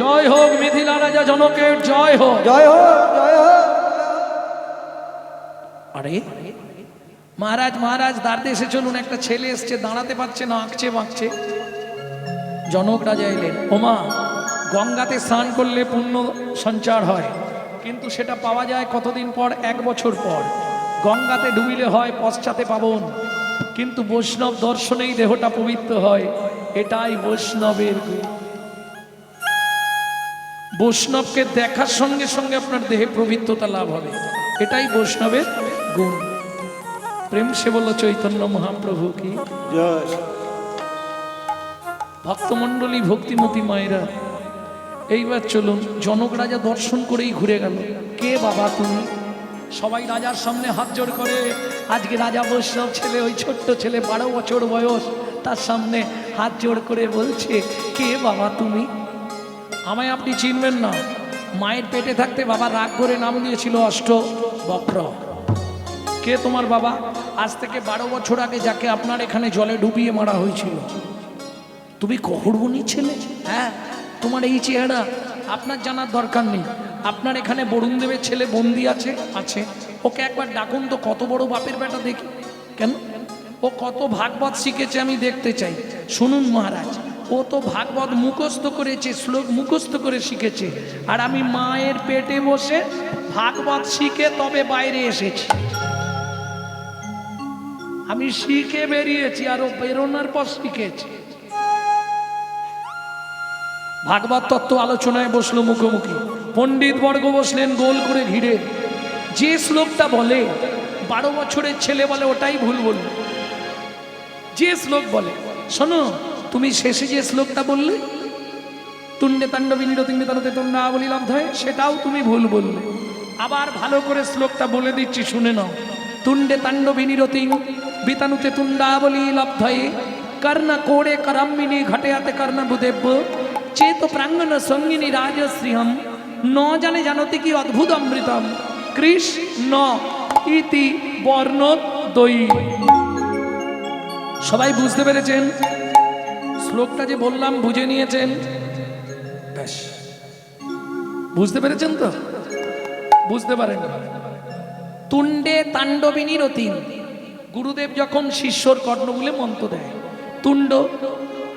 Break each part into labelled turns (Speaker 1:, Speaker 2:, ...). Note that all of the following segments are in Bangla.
Speaker 1: জয় হোক মিথিলা রাজা জনকের জয় হোক।
Speaker 2: জয় হোক জয় হোক।
Speaker 1: আরে মহারাজ মহারাজ দাঁড়তে এসে চলুন একটা ছেলে এসছে দাঁড়াতে পারছে না আঁকছে বাঁকছে। জনক রাজা এলেন ওমা গঙ্গাতে স্নান করলে পুণ্য সঞ্চার হয় কিন্তু সেটা পাওয়া যায় কতদিন পর? এক বছর পর। গঙ্গাতে ডুবিলে হয় পশ্চাতে পাবন কিন্তু বৈষ্ণব দর্শনেই দেহটা পবিত্র হয় এটাই বৈষ্ণবের গুণ। বৈষ্ণবকে দেখার সঙ্গে সঙ্গে আপনার দেহে পবিত্রতা লাভ হবে। এটাই বৈষ্ণবের গুণ। প্রেম সে বলল চৈতন্য মহাপ্রভু কি?
Speaker 2: জয়
Speaker 1: ভক্তমণ্ডলী ভক্তিমতী মায়েরা এইবার চলুন জনক রাজা দর্শন করেই ঘুরে গেল। কে বাবা তুমি? সবাই রাজার সামনে হাত জোড় করে আজকে রাজা বৈষ্ণব ছেলে ওই ছোট্ট ছেলে বারো বছর বয়স তার সামনে হাত জোড় করে বলছে কে বাবা তুমি আমায় আপনি চিনবেন না। মায়ের পেটে থাকতে বাবা রাগ করে নাম দিয়েছিল অষ্ট বক্র। কে তোমার বাবা? আজ থেকে বারো বছর আগে যাকে আপনার এখানে জলে ডুবিয়ে মারা হয়েছিল। তুমি কহরবনি ছেলে? হ্যাঁ তোমার এই চেহারা আপনার জানার দরকার নেই। আপনার এখানে বরুণ দেবের ছেলে বন্দি আছে? আছে। ওকে একবার ডাকুন তো কত বড় বাপের বেটা দেখি। কেন? ও কত ভাগবত শিখেছে আমি দেখতে চাই। শুনুন মহারাজ। ও তো ভাগবত মুখস্থ করেছে, শ্লোক মুখস্থ করে শিখেছে। আর আমি মায়ের পেটে বসে ভাগবত শিখে তবে বাইরে এসেছি। আমি শিখে বেরিয়েছি আর ও বেরোনোর পর শিখেছি। ভাগবত তত্ত্ব আলোচনায় বসল মুখোমুখি। পণ্ডিত বর্গ বসলেন গোল করে ঘিরে। যে শ্লোকটা বলে, বারো বছরের ছেলে বলে ওটাই ভুল বলল যে শ্লোক বলে, শোনো তুমি শেষে যে শ্লোকটা বললে তুণ্ডে তাণ্ডবী নিরতিঙ্গে তানতে তন্না বলি লব্ধয় সেটাও তুমি ভুল বললে। আবার ভালো করে শ্লোকটা বলে দিচ্ছি, শুনে নাও। তুণ্ডে তাণ্ডবী নিরতিং বিতানুতে তুণ্ডাবলি লব্ধয়ে কর্ণ কোড়ে করম্মিনী ঘটেয়াতে কর্ণ বুদেব্য, চেত প্রাঙ্গন সঙ্গিনী রাজশ্রীহম ন জানে জানতে কি অদ্ভুত অমৃতম কৃষ্ণ ইতি বর্ণ দই সবাই বুঝতে পেরেছেন? শ্লোকটা যে বললাম, বুঝে নিয়েছেন? ব্যাস। বুঝতে পেরেছেন তো? বুঝতে পারেন। তুণ্ডে তাণ্ডবিনী রতিন। গুরুদেব যখন শিষ্যর কর্ণগুলে মন্ত্র দেয়, তুণ্ড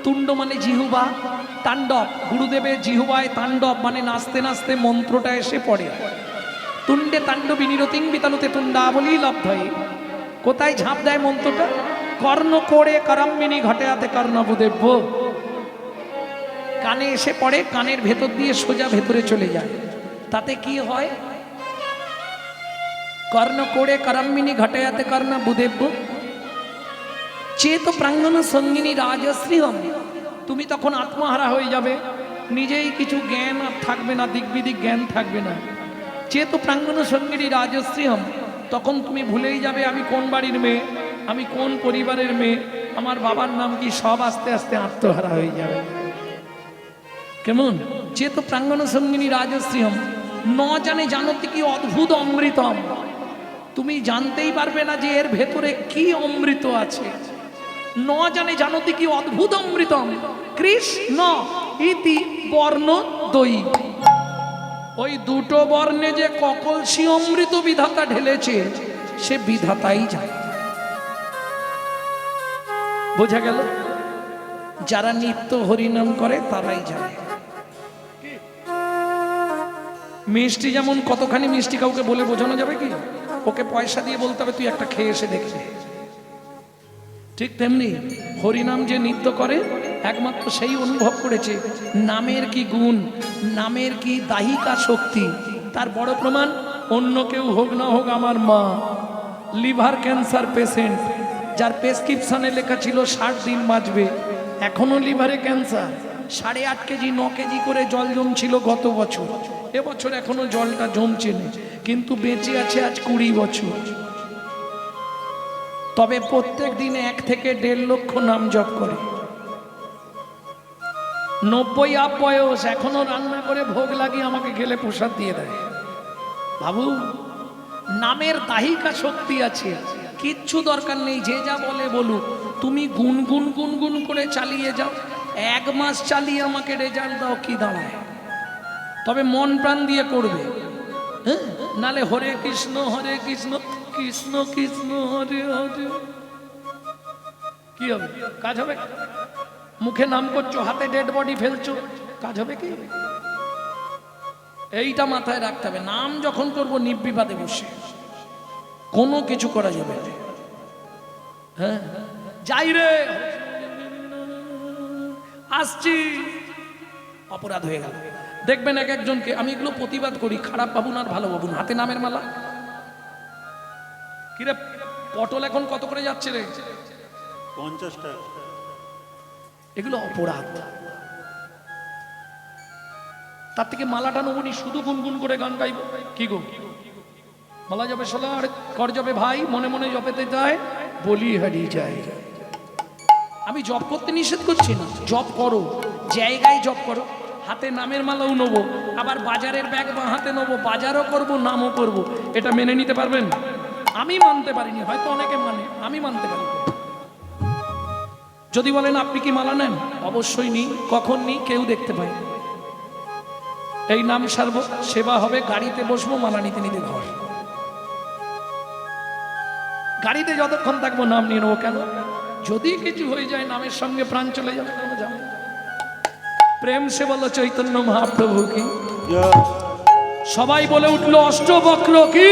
Speaker 1: তুণ্ড মানে জিহুবা, তাণ্ডব। গুরুদেবের জিহুবায় তাণ্ডব মানে নাচতে নাচতে মন্ত্রটা এসে পড়ে। তুণ্ডে তাণ্ডবিনী রতিন বিতানুতে তুণ্ডাবলি লব্ধয়ে। কোথায় ঝাঁপ দেয় মন্ত্রটা? কর্ণ করে করম্মিনী ঘটে হাতে কর্ণবদেব্য কানে এসে পড়ে, কানের ভেতর দিয়ে সোজা ভেতরে চলে যায়। তাতে কি হয়? কর্ণ কোড়ে করম্মিনী ঘটায়াতে কর্ণ বুদেব্য। চেত প্রাঙ্গন সঙ্গিনী রাজশ্রী হম তুমি তখন আত্মহারা হয়ে যাবে। নিজেই কিছু জ্ঞান আর থাকবে না দিকবিদিক জ্ঞান থাকবে না। চেত প্রাঙ্গন সঙ্গিনী রাজশ্রী হম তখন তুমি ভুলেই যাবে আমি কোন বাড়ির মেয়ে। আমি কোন পরিবারের মেয়ে? আমার বাবার নাম কি সব আস্তে আস্তে আত্মহারা হয়ে যাবে? কেমন? চেত প্রাঙ্গন সঙ্গিনী রাজশ্রীহম ন জানে জানতে কি অদ্ভুত অমৃতম তুমি জানতেই পারবে না যে এর ভেতরে কি অমৃত আছে। ন জানে জানতে কি অদ্ভুত অমৃতম কৃষ্ণ ইতি বর্ণ দই। ওই দুটো বর্ণে যে ককলসি অমৃত বিধাতা ঢেলেছে, সে বিধাতাই যায় বোঝা গেল? যারা নিত্য হরিনাম করে, তারাই জানে। মিষ্টি যেমন কতখানি মিষ্টি কাউকে বলে বোঝানো যাবে কি? ওকে পয়সা দিয়ে বলতে হবে, তুই একটা খেয়ে এসে দেখি ঠিক তেমনি হরিনাম যে নৃত্য করে, একমাত্র সেই অনুভব করেছে, নামের কি গুণ, নামের কি দাহিকা শক্তি, তার বড় প্রমাণ, অন্য কেউ হোক না হোক আমার মা, লিভার ক্যান্সার পেশেন্ট যার প্রেসক্রিপশনে লেখা ছিল ষাট দিন বাঁচবে। এখনও লিভারে ক্যান্সার সাড়ে আট কেজি, ন কেজি করে জল জমছিল গত বছর। এবছর এখনও জলটা জমছে না, কিন্তু বেঁচে আছে আজ কুড়ি বছর। তবে প্রত্যেক দিন এক থেকে দেড় লক্ষ নাম জপ করে। নব্বই আপ বয়স, এখনও রান্না করে ভোগ লাগিয়ে আমাকে গেলে প্রসাদ দিয়ে দেয়। বাবু, নামের দাহিকা শক্তি আছে আছে। কিচ্ছু দরকার নেই, যে যা বলে বলুক। তুমি গুনগুন গুনগুন করে চালিয়ে যাও। এক মাস চালিয়ে আমাকে রেজাল্ট দাও, কি দাঁড়ায় তবে মন প্রাণ দিয়ে করবে। হ্যাঁ? নালে হরে কৃষ্ণ হরে কৃষ্ণ কৃষ্ণ কৃষ্ণ, হরে হরে। কি হবে? কাজ হবে? মুখে নাম করছ, হাতে ডেড বডি ফেলছো, কাজ হবে কি? এইটা মাথায় রাখতে হবে। নাম যখন করব নির্বিবাদে বসে। কোনো কিছু করা যাবে না। হ্যাঁ? যাই রে। আসছি। অপরাধ হয়ে গেল। দেখবেন এক একজনকে আমি এগুলো প্রতিবাদ করি খারাপ ভাবুন আর ভালো ভাবুন হাতে নামের মালা। কিরে পটল এখন কত করে যাচ্ছে রে?
Speaker 2: পঞ্চাশ টাকা
Speaker 1: এগুলো অপরাধ। তার থেকে মালাটা নবনি শুধু গুনগুন করে গান গাইব। কি গো? মালা যাবে সোলা আর কর যাবে ভাই, মনে মনে জপেতে যায়, বলি হারিয়ে যায়। আমি জব করতে নিষেধ করছি না জব করো, জায়গায় জব করো, হাতে নামের মালাও নেব, আবার বাজারের ব্যাগ বা হাতে নেব, বাজারও করব, নামও করব, এটা মেনে নিতে পারবেন? আমি মানতে পারিনি, হয়তো অনেকে মানে আমি মানতে পারি। যদি বলেন, আপনি কি মালা নেন? অবশ্যই নি কখন নি কেউ দেখতে পাই এই নাম সারব, সেবা হবে, গাড়িতে বসবো, মালা নিতে নিতে ঘর। গাড়িতে যতক্ষণ থাকব নাম নিয়ে নেব কেন? যদি কিছু হয়ে যায়, নামের সঙ্গে প্রাণ চলে যাবে যাবে? প্রেম সে বলো চৈতন্য মহাপ্রভু কি? সবাই বলে উঠল, অষ্টবক্র কি?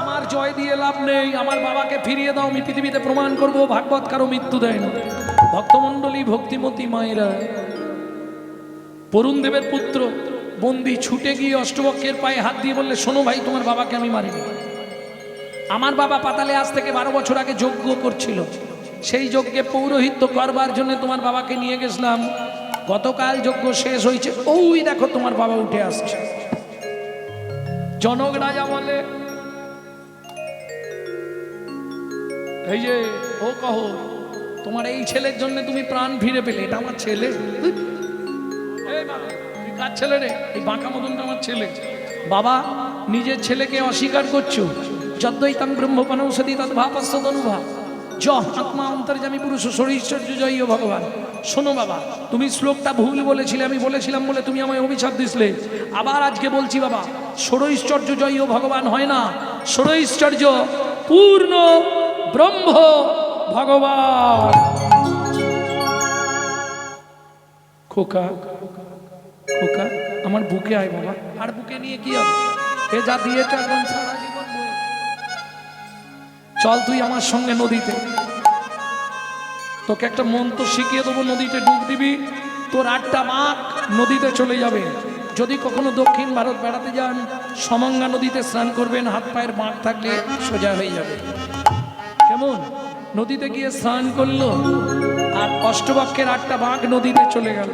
Speaker 1: আমার জয় দিয়ে লাভ নেই, আমার বাবাকে ফিরিয়ে দাও, আমি পৃথিবীতে প্রমাণ করব ভাগবত কারও মৃত্যু দেয় না। ভক্তমণ্ডলী, ভক্তিমতী মায়েরা বরুণ দেবের পুত্র, বন্দি, ছুটে গিয়ে অষ্টবক্রের পায়ে হাত দিয়ে বললে, শোনো ভাই, তোমার বাবাকে আমি মারিনি। আমার বাবা পাতালে আজ থেকে বারো বছর আগে যজ্ঞ করছিল। সেই যজ্ঞে পৌরোহিত্য করবার জন্য তোমার বাবাকে নিয়ে গেছিলাম। গতকাল যজ্ঞ শেষ হয়েছে। ওই দেখো তোমার বাবা উঠে আসছে। জনক রাজা বলে, এই যে, ও কহ, তোমার এই ছেলের জন্য তুমি প্রাণ ফিরে পেলে। এটা আমার ছেলে। কার ছেলে রে? এই বাঁকা মতনটা আমার ছেলে। বাবা, নিজের ছেলেকে অস্বীকার করছ। যদ্দৈতাং ব্রহ্মপানৌ সদি তদ ভাবস্য তনুভাব জ আত্মা অন্তর্জামী পুরুষ শরীরচর্য জয় ভগবান। শোনো বাবা, তুমি শ্লোকটা ভুল বলেছিলে, আমি বলেছিলাম বলে তুমি আমায় অভিশাপ দিছিলে। আবার আজকে বলছি বাবা ষড়ৈশ্বর্য জয় ভগবান হয় না। ষড়ৈশ্বর্য পূর্ণ ব্রহ্ম ভগবান। খোকা খোকা, আমার বুকে আয় বাবা। আর বুকে নিয়ে কি হবে? এ যা দিয়েছ একদম সারা। চল তুই আমার সঙ্গে নদীতে। তোকে একটা মন্ত্র শিখিয়ে দেবো, নদীতে ডুব দিবি। তোর আটটা মাক নদীতে চলে যাবে। যদি কখনো দক্ষিণ ভারত বেড়াতে যান, সমঙ্গা নদীতে স্নান করবেন, হাত পায়ের মাঠ থাকলে সোজা হয়ে যাবে। কেমন? নদীতে গিয়ে স্নান করল, আর অষ্টবাক্যের আটটা বাঘ নদীতে চলে গেল।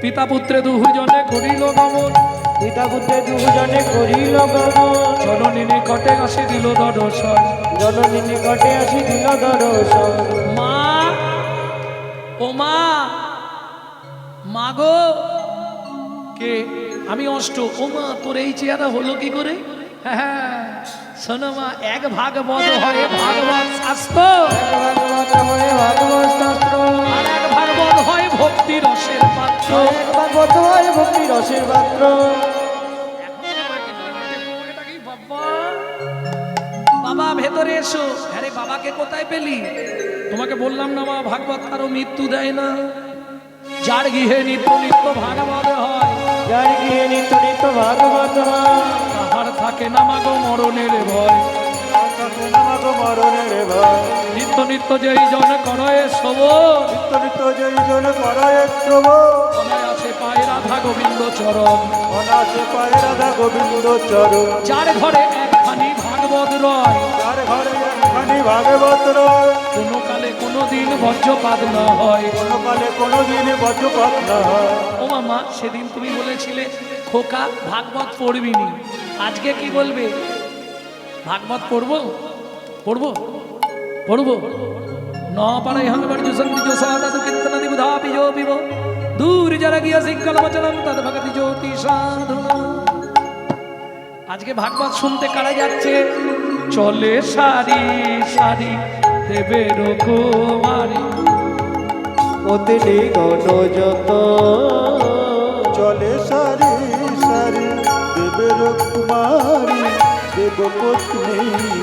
Speaker 1: পিতা পুত্রে দুজনে করিল গমন।
Speaker 3: পিতা পুত্রে দুজনে করিল
Speaker 1: জননী নিকটে আসি দিল দর্শন।
Speaker 3: জননী নিকটে আসি দিল দর্শন।
Speaker 1: মা ও মা মা গো। কে? আমি অষ্ট। ও মা তোর এই চেহারা হলো কি করে? হ্যাঁ হ্যাঁ। শোনো মা এক ভাগ বধ হয় ভাগবত শাস্ত্র। আর এক ভাগ বধ হয় ভক্তি রসের পাত্র।
Speaker 3: এক ভাগবত হয় ভক্তি রসের পাত্র
Speaker 1: বাবা ভেতরে এসো। আরে বাবাকে কোথায় পেলি? তোমাকে বললাম না মা ভাগবত কারও মৃত্যু দেয় না। যার গৃহে নিত্য নিত্য ভাগবত হয়
Speaker 3: যার গৃহে নিত্য নিত্য ভাগবত হয়
Speaker 1: তাহার থাকে না মাগো মরণের ভয়।
Speaker 2: থাকে না মাগো মরণের ভয়।
Speaker 1: নিত্য নিত্য যেই জন করয়ে সব
Speaker 2: নিত্য নিত্য যেই জন করায়
Speaker 1: আছে পায় রাধা গোবিন্দ চরণ।
Speaker 2: অনাসে পায় রাধা গোবিন্দ চরণ।
Speaker 1: যার ঘরে একখানি ভাগবত রয়।
Speaker 2: যার ঘরে একখানি ভাগবত রয়।
Speaker 1: কোনো কালে কোনো দিন বজ্রপাত না হয়।
Speaker 2: কোনো কালে কোনো দিনে বজ্রপাত না হয়।
Speaker 1: ও মামা সেদিন তুমি বলেছিলে খোকা ভাগবত পড়বি নি। আজকে কি বলবে? ভাগবত পড়ব? পড়ব? পড়ব? ন পারে হংবার জুসন্তি জো সাদা তু কীর্তন দি বুধা পিজো পিবো। দূর যারা গিয়া সিঙ্কল বচনম তদ ভগতি জ্যোতি সাধনা আজকে ভাগবত শুনতে কারা যাচ্ছে? চলে সারি সারি দেবের কুমারী
Speaker 3: অতি নিগণ যত।
Speaker 2: চলে সারি নারী দেবপত্নী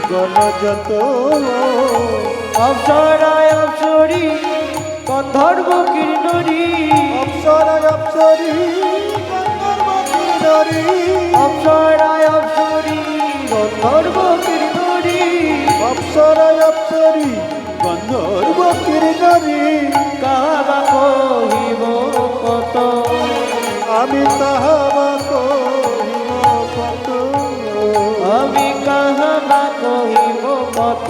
Speaker 2: গণযত
Speaker 3: অপসরায় অপসরি, গন্ধর্ব
Speaker 2: অপ্সরায় অপ্সরী গন্ধর্ব কিন্নরী
Speaker 3: অপসরায় অপসরি গন্ধর্ব কির্ণরী
Speaker 2: অপ্সরায় অপ্সরী গন্ধর্ব কিন্নরী
Speaker 3: কাবা কহিব কত?
Speaker 2: আমি তাহাবা কহিব কত?
Speaker 3: আমি কাহাবা কহিব কত?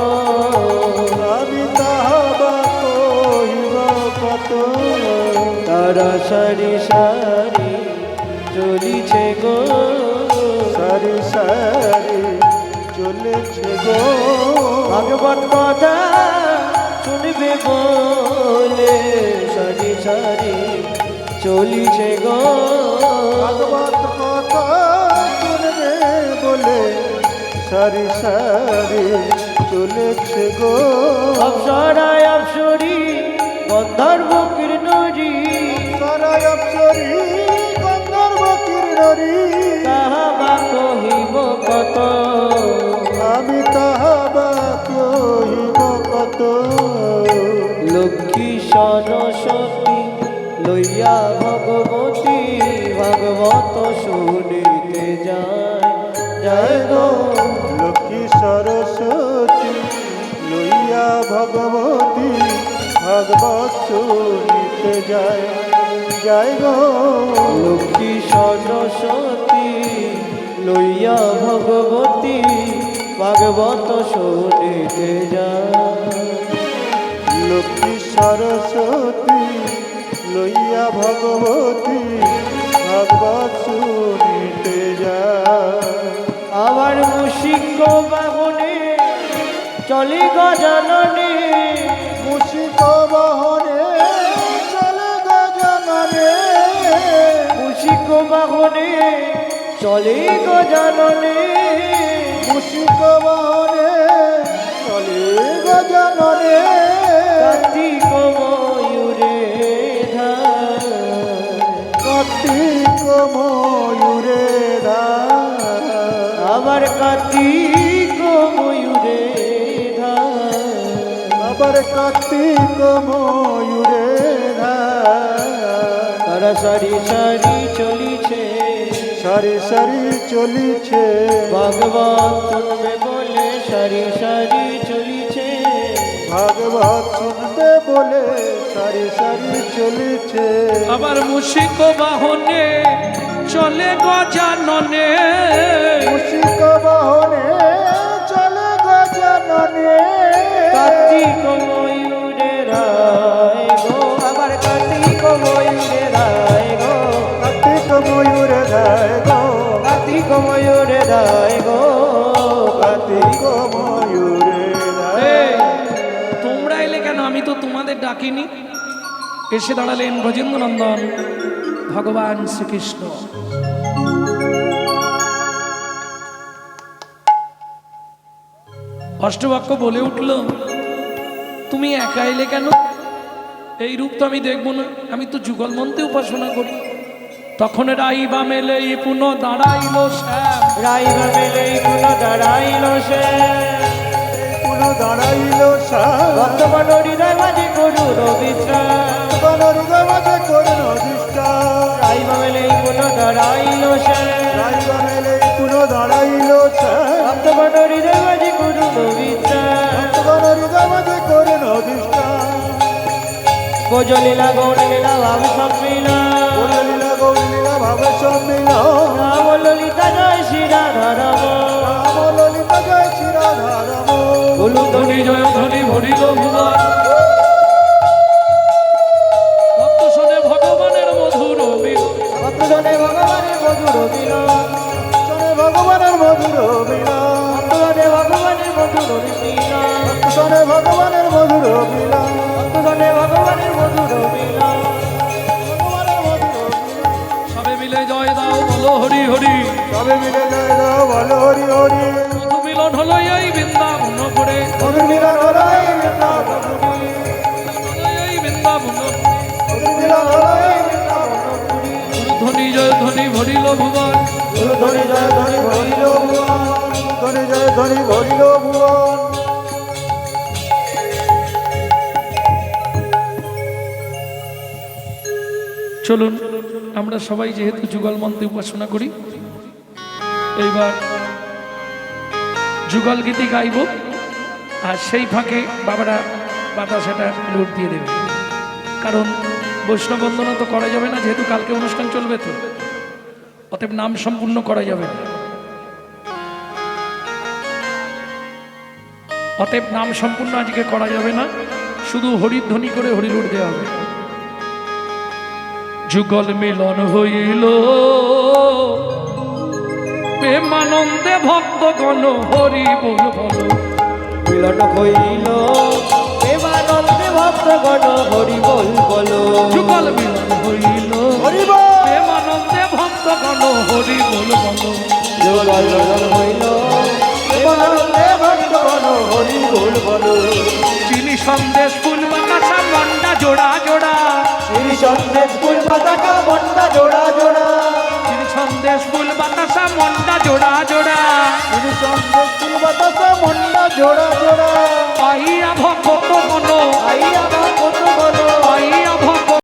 Speaker 2: আমি তাহাবা কহিব কত?
Speaker 3: তারা সারি সারি চলিছে গো।
Speaker 2: সারি সারি চলেছে গো।
Speaker 3: ভগবত কথা শুনবে বলে সারি সারি চলিছে গো।
Speaker 2: ভাগবত কথা শুনবে বলে সারি সারি চলেছে গো।
Speaker 3: অপসরায় অপসরি গন্ধর্ব কীর্ণরী
Speaker 2: সারায় অপ্সরী গন্ধর্ব কীর্ণরী
Speaker 3: তাহাবা কহিব কত?
Speaker 2: আমি তাহাবা কহিব কত?
Speaker 3: লক্ষ্মী সরস্বতী লইয়া ভাগবত শুনিতে যায় যায় গো।
Speaker 2: লক্ষ্মী সরস্বতী, লইয়া ভগবতী, ভাগবত শুনিতে যায়।
Speaker 3: লক্ষ্মী সরস্বতী, লইয়া ভগবতী, ভাগবত শুনিতে যায়। আবার মুশিক বাহনে, চলে গজাননে
Speaker 2: বাহনে চলে গজননে
Speaker 3: মুশিক বাহনে চলে গজাননে
Speaker 2: মুশিক বাহনে চলে গজননে
Speaker 3: কার্তিক ময়ূরে ধার
Speaker 2: কার্তিক ময়ূরে ধার।
Speaker 3: আবার কার্তিক
Speaker 2: কার্তিক ময়ূরে
Speaker 3: তারা সারি সারি চলিছে।
Speaker 2: সারি সারি চলিছে।
Speaker 3: ভগবান শুনবে বলে সারি সারি চলিছে।
Speaker 2: ভাগবত শুনবে বলে সারি সারি চলিছে।
Speaker 1: আবার মুশিক বাহনে চলে গজাননে।
Speaker 2: মুশিক বাহনে
Speaker 3: রায় গো গো
Speaker 1: তোমরা এলে কেন? আমি তো তোমাদের ডাকিনি। এসে দাঁড়ালেন ব্রজেন্দ্রনন্দন ভগবান শ্রীকৃষ্ণ। অষ্টবাক্য বলে উঠল তুমি একা এলে কেন? এই রূপ তো আমি দেখব না। আমি তো যুগল মন্ত্রে উপাসনা করি। তখন রাই বা মেলে পুনঃ দাঁড়াইল শ্যাম
Speaker 3: রাইবা মেলে
Speaker 2: পুনঃ দাঁড়াইল
Speaker 3: সে।
Speaker 2: পুনঃ দাঁড়াইল সার
Speaker 3: ভোজলীলা গৌর লীলা ভাব সম্মিলা
Speaker 2: লীলা গৌরলীলা ভাবে সম্মিল
Speaker 3: রাম ললিতা জয় শ্রী রাধা রাম।
Speaker 2: রাম ললিতা জয় শ্রী রাধা রাম।
Speaker 3: বলু
Speaker 1: ধ্বনি জয় ধ্বনি ভরিল ভুবন হরি
Speaker 2: সবে মিলে জয় দাও বলো হরি হরি।
Speaker 1: মধু মিলন হলো এই বৃন্দাবন করে
Speaker 2: মধুর মিলন হলো এই বৃন্দাবনপুরী।
Speaker 1: এই বৃন্দাবন
Speaker 2: মধুর মিলন হলো এই বৃন্দাবনপুরী।
Speaker 1: ধ্বনি জয় ধ্বনি ভরিল ভুবন।
Speaker 2: ধনি জয় ভরিল ভুবন। জয় ভরিল ভুবন।
Speaker 1: চলুন আমরা সবাই যেহেতু যুগল মন্ত্রে উপাসনা করি এইবার যুগল গীতি গাইব, আর সেই ফাঁকে বাবারা বাতাসাটা লুট দিয়ে দেবে। কারণ বৈষ্ণব বন্দনা তো করা যাবে না, যেহেতু কালকে অনুষ্ঠান চলবে তো। অতএব নাম সম্পূর্ণ করা যাবে না। অতএব নাম সম্পূর্ণ আজকে করা যাবে না, শুধু হরিধ্বনি করে হরিলুট দেওয়া হবে। যুগল মিলন হইল প্রেমানন্দে ভক্তগণ হরি বল বল।
Speaker 3: মিলন হইল প্রেমানন্দে ভক্তগণ হরি বল বলো।
Speaker 1: যুগল মিলন হইল
Speaker 2: হরিব
Speaker 1: প্রেমানন্দে ভক্তগণ হরি বল বল।
Speaker 3: যুগল মিলন হইল
Speaker 2: প্রেমানন্দে ভক্তগণ হরি বল বলো।
Speaker 1: চিনি সন্দেশ ফুল বাতাসা মন্ডা জোড়া জোড়া।
Speaker 2: শ্রী সন্দেশ ফুল পাতাকা মন্ডা জোড়া জোড়া।
Speaker 1: চিনি সন্দেশ ফুল বাতাসা মন্ডা জোড়া জোড়া।
Speaker 2: সন্দেশ ফুল বাতাসা মন্ডা জোড়া জোড়া।
Speaker 1: পাইয়া ভক্তগণ
Speaker 2: আইয়া ভক্তগণ